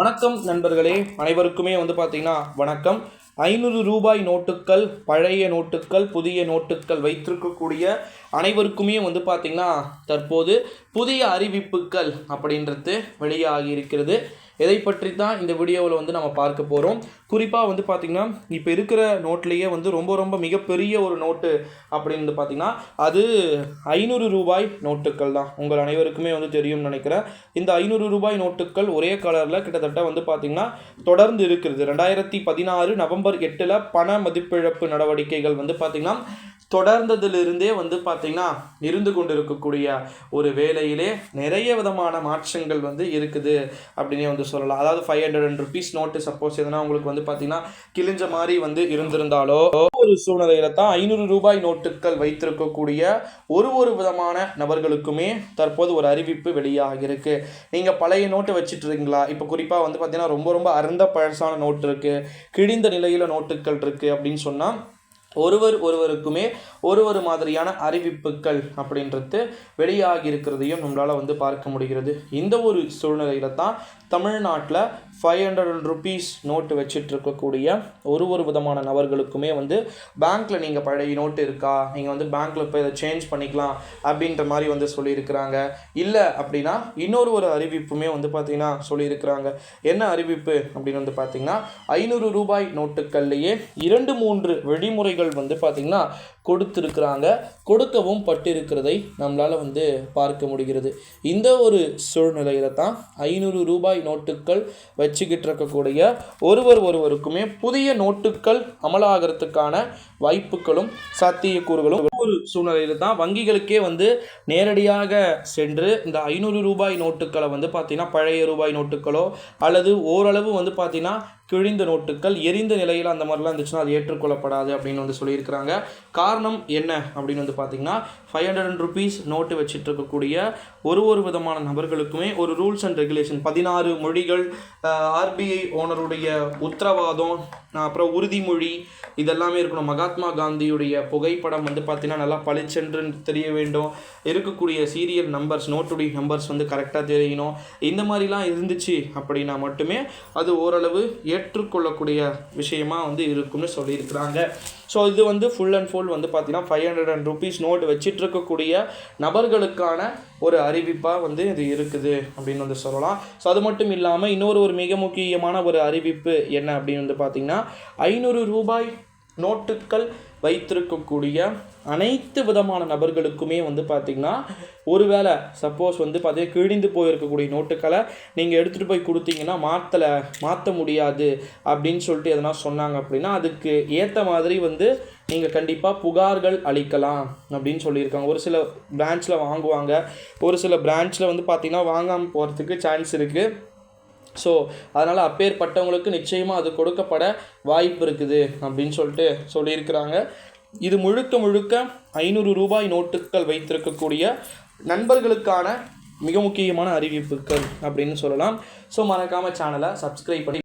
வணக்கம் நண்பர்களே அனைவருக்குமே வந்து பார்த்தீங்கன்னா வணக்கம். ஐநூறு ரூபாய் நோட்டுக்கள் பழைய நோட்டுக்கள் புதிய நோட்டுக்கள் வைத்திருக்கக்கூடிய அனைவருக்குமே வந்து பார்த்திங்கன்னா தற்போது புதிய அறிவிப்புகள் அப்படின்றது வெளியாகி இருக்கிறது. எதை பற்றி தான் இந்த வீடியோவில் வந்து நம்ம பார்க்க போகிறோம் குறிப்பாக வந்து பார்த்திங்கன்னா இப்போ இருக்கிற நோட்லேயே வந்து ரொம்ப ரொம்ப மிகப்பெரிய ஒரு நோட்டு அப்படின்னு வந்து பார்த்திங்கன்னா அது ஐநூறு ரூபாய் நோட்டுக்கள் தான். உங்கள் அனைவருக்குமே வந்து தெரியும்னு நினைக்கிறேன். இந்த ஐநூறு ரூபாய் நோட்டுக்கள் ஒரே கலரில் கிட்டத்தட்ட வந்து பார்த்திங்கன்னா தொடர்ந்து இருக்கிறது. ரெண்டாயிரத்தி பதினாறு நவம்பர் எட்டில் பண மதிப்பிழப்பு நடவடிக்கைகள் வந்து பார்த்திங்கன்னா தொடர்ந்ததிலிருந்தே வந்து பார்த்திங்கன்னா இருந்து கொண்டு இருக்கக்கூடிய ஒரு வேலையிலே நிறைய விதமான மாற்றங்கள் வந்து இருக்குது அப்படின்னே வந்து சொல்லலாம். அதாவது five hundred and rupees note suppose எதனா உங்களுக்கு வந்து பார்த்திங்கன்னா கிழிஞ்ச மாதிரி வந்து இருந்திருந்தாலோ ஒரு சூழ்நிலையில தான் ஐநூறு ரூபாய் நோட்டுகள் வைத்திருக்கக்கூடிய ஒரு ஒரு விதமான நபர்களுக்குமே தற்போது ஒரு அறிவிப்பு வெளியாகி இருக்கு நீங்கள் பழைய நோட்டு வச்சுட்டு இருக்கீங்களா இப்போ குறிப்பாக வந்து பார்த்தீங்கன்னா ரொம்ப ரொம்ப அருந்த பழசான நோட்டு இருக்குது கிழிந்த நிலையில் நோட்டுகள் இருக்குது அப்படின்னு சொன்னால் ஒருவர் ஒருவருக்குமே ஒரு ஒரு மாதிரியான அறிவிப்புகள் அப்படின்றது வெளியாகி இருக்கிறதையும் நம்மளால் வந்து பார்க்க முடிகிறது. இந்த ஒரு சூழ்நிலையில தான் தமிழ்நாட்டில் ஃபைவ் ஹண்ட்ரட் ருபீஸ் நோட்டு வச்சுட்டு இருக்கக்கூடிய ஒரு ஒரு விதமான நபர்களுக்குமே வந்து பேங்க்கில் நீங்கள் பழைய நோட்டு இருக்கா? நீங்கள் வந்து பேங்க்கில் போய் இதை சேஞ்ச் பண்ணிக்கலாம் அப்படின்ற மாதிரி வந்து சொல்லியிருக்கிறாங்க. இல்லை அப்படின்னா இன்னொரு ஒரு அறிவிப்புமே வந்து பார்த்திங்கன்னா சொல்லியிருக்கிறாங்க. என்ன அறிவிப்பு அப்படின்னு வந்து பார்த்திங்கன்னா ஐநூறு ரூபாய் நோட்டுக்கள்லேயே இரண்டு மூன்று வழிமுறைகள் வந்து பார்த்திங்கன்னா கொடுத்துருக்குறாங்க. கொடுக்கவும் பட்டிருக்கிறதை நம்மளால் வந்து பார்க்க முடிகிறது. இந்த ஒரு சூழ்நிலையில் தான் ஐநூறு ரூபாய் நோட்டுகள் வச்சுக்கிட்டு இருக்கக்கூடிய ஒருவர் ஒருவருக்குமே புதிய நோட்டுகள் அமலாகிறதுக்கான வாய்ப்புகளும் சாத்தியக்கூறுகளும் ஒரு சூழ்நிலையில் தான் வங்கிகளுக்கே வந்து நேரடியாக சென்று இந்த ஐநூறு ரூபாய் நோட்டுகளை வந்து பார்த்திங்கன்னா பழைய ரூபாய் நோட்டுகளோ அல்லது ஓரளவு வந்து பார்த்தீங்கன்னா கிழிந்த நோட்டுகள் எரிந்த நிலையில் அந்த மாதிரிலாம் இருந்துச்சுன்னா அது ஏற்றுக்கொள்ளப்படாது அப்படின்னு வந்து சொல்லியிருக்கிறாங்க. காரணம் என்ன அப்படின்னு வந்து பார்த்தீங்கன்னா ஃபைவ் ஹண்ட்ரட் ருபீஸ் நோட்டு வச்சுட்டு இருக்கக்கூடிய ஒரு ஒரு விதமான நபர்களுக்குமே ஒரு ரூல்ஸ் அண்ட் ரெகுலேஷன் பதினாறு மொழிகள் ஆர்பிஐ ஓனருடைய உத்தரவாதம் அப்புறம் உறுதிமொழி இதெல்லாமே இருக்கணும். மகாத்மா காந்தியுடைய புகைப்படம் வந்து பார்த்தீங்கன்னா நல்லா பளிச்சென்று தெரிய வேண்டும். இருக்கக்கூடிய சீரியல் நம்பர்ஸ் நோட்டுடைய நம்பர்ஸ் வந்து கரெக்டாக தெரியணும். இந்த மாதிரிலாம் இருந்துச்சு அப்படின்னா மட்டுமே அது ஓரளவு ஏ ஏற்றுக்கொள்ளக்கூடிய விஷயமா வந்து இருக்கும்னு சொல்லியிருக்கிறாங்க. ஸோ இது வந்து ஃபுல் அண்ட் ஃபுல் வந்து பார்த்தீங்கன்னா five hundred and rupees note வச்சிட்டு இருக்கக்கூடிய நபர்களுக்கான ஒரு அறிவிப்பாக வந்து இது இருக்குது அப்படின்னு வந்து சொல்லலாம். ஸோ அது மட்டும் இல்லாமல் இன்னொரு ஒரு மிக முக்கியமான ஒரு அறிவிப்பு என்ன அப்படின்னு வந்து பார்த்திங்கன்னா ஐநூறு ரூபாய் நோட்டுக்கள் வைத்திருக்கக்கூடிய அனைத்து விதமான நபர்களுக்குமே வந்து பார்த்திங்கன்னா ஒருவேளை சப்போஸ் வந்து பார்த்தீங்கன்னா கிழிந்து போயிருக்கக்கூடிய நோட்டுக்களை நீங்கள் எடுத்துகிட்டு போய் கொடுத்தீங்கன்னா மாற்றலை மாற்ற முடியாது அப்படின்னு சொல்லிட்டு எதனா சொன்னாங்க அப்படின்னா அதுக்கு ஏற்ற மாதிரி வந்து நீங்கள் கண்டிப்பாக புகார்கள் அளிக்கலாம் அப்படின்னு சொல்லியிருக்காங்க. ஒரு சில பிரான்ச்சில் வாங்குவாங்க. ஒரு சில பிரான்ச்சில் வந்து பார்த்திங்கன்னா வாங்காமல் போகிறதுக்கு சான்ஸ் இருக்குது ஸோ அதனால் அப்பேற்பட்டவங்களுக்கு நிச்சயமாக அது கொடுக்கப்பட வாய்ப்பு இருக்குது அப்படின்னு சொல்லிட்டு சொல்லியிருக்கிறாங்க. இது முழுக்க முழுக்க ஐநூறு ரூபாய் நோட்டுகள் வைத்திருக்கக்கூடிய நண்பர்களுக்கான மிக முக்கியமான அறிவிப்புகள் அப்படின்னு சொல்லலாம். ஸோ மறக்காமல் சேனலை சப்ஸ்கிரைப் பண்ணி